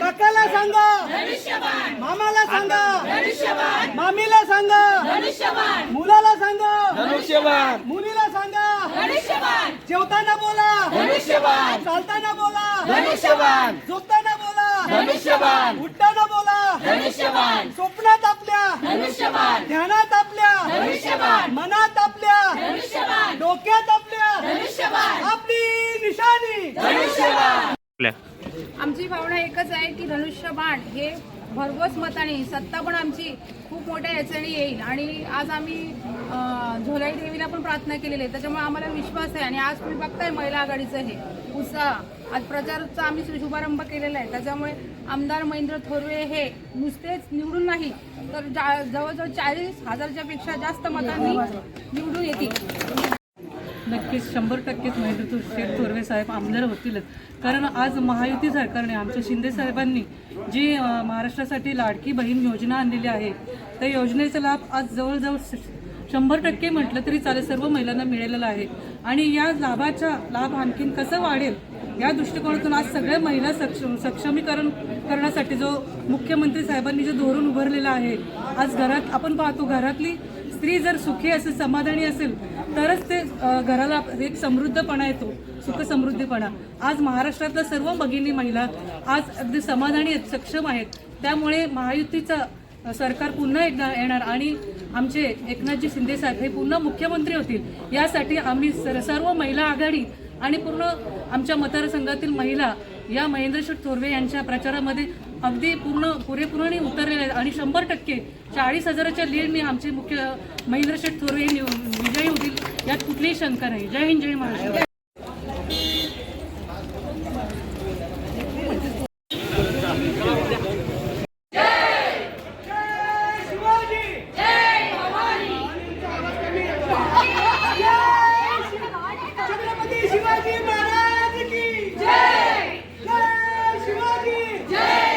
काकाला सांगा! मामाला सांगा! मामीला सांगा! मुलाला सांगा! धनुष्यबाण मुलीला सांगा! जेवताना बोला! धनुष्यबाण चालताना बोला! धनुष्यबाण झोपताना बोला! धनुष्यबाण उठताना बोला! धनुष्यबाण स्वप्नात आपल्या! धनुष्यबाण ध्यानात आपल्या! धनुष्यबाण मनात आपल्या! धनुष्यबाण डोक्यात आपल्या! धनुष्यबाण आपली निशाणी! धनुष्यबाण आमची भावना एकच आहे की धनुष्यबाण हे भरघोस मताने सत्ता पण आमची खूप मोठ्या याच्याने येईल. आणि आज आम्ही झोलाई देवीला पण प्रार्थना केलेली आहे. त्याच्यामुळे आम्हाला विश्वास आहे. आणि आज तुम्ही बघताय महिला आघाडीचं हे उत्साह. आज प्रचारचा आम्ही शुभारंभ केलेला आहे. त्याच्यामुळे आमदार महेंद्र थोरवे हे नुसतेच निवडून नाही तर जा- जवळजवळ चाळीस हजारच्या पेक्षा जास्त मतांनी निवडून येतील. नक्कीच शंभर टक्केच महेंद्र शेठ थोरवे साहेब आमदार होतीलच. कारण आज महायुती सरकारने आमच्या शिंदे साहेबांनी जी महाराष्ट्रासाठी लाडकी बहीण योजना आणलेली आहे त्या योजनेचा लाभ आज जवळजवळ श- शंभर टक्के म्हटलं तरी चालेल सर्व महिलांना मिळालेला आहे. आणि या लाभाचा लाभ आणखीन कसं वाढेल या दृष्टिकोनातून आज सगळ्या महिला सक्षम सक्षमीकरण करण्यासाठी जो मुख्यमंत्री साहेबांनी जो धोरण उभारलेलं आहे आज घरात आपण पाहतो घरातली स्त्री जर सुखी असेल समाधानी असेल तरच ते घराला एक समृद्धपणा येतो सुख समृद्धीपणा आज महाराष्ट्रातल्या सर्व भगिनी महिला आज अगदी समाधानी आहेत सक्षम आहेत. त्यामुळे महायुतीचं सरकार पुन्हा एकदा येणार आणि आमचे एकनाथजी शिंदे साहेब हे पुन्हा मुख्यमंत्री होतील. यासाठी आम्ही सर- सर्व महिला आघाडी आणि पूर्ण आमच्या मतदारसंघातील महिला या महेंद्र थोरवे यांच्या प्रचारामध्ये अगदी पूर्ण पुरेपुराने उतरलेले आहेत. आणि शंभर टक्के चाळीस हजाराच्या लीडने आमचे मुख्य महेंद्र शेठ थोरवे विजयी होतील. यात कुठलीही शंका नाही. जय हिंद जय महाराष्ट्र.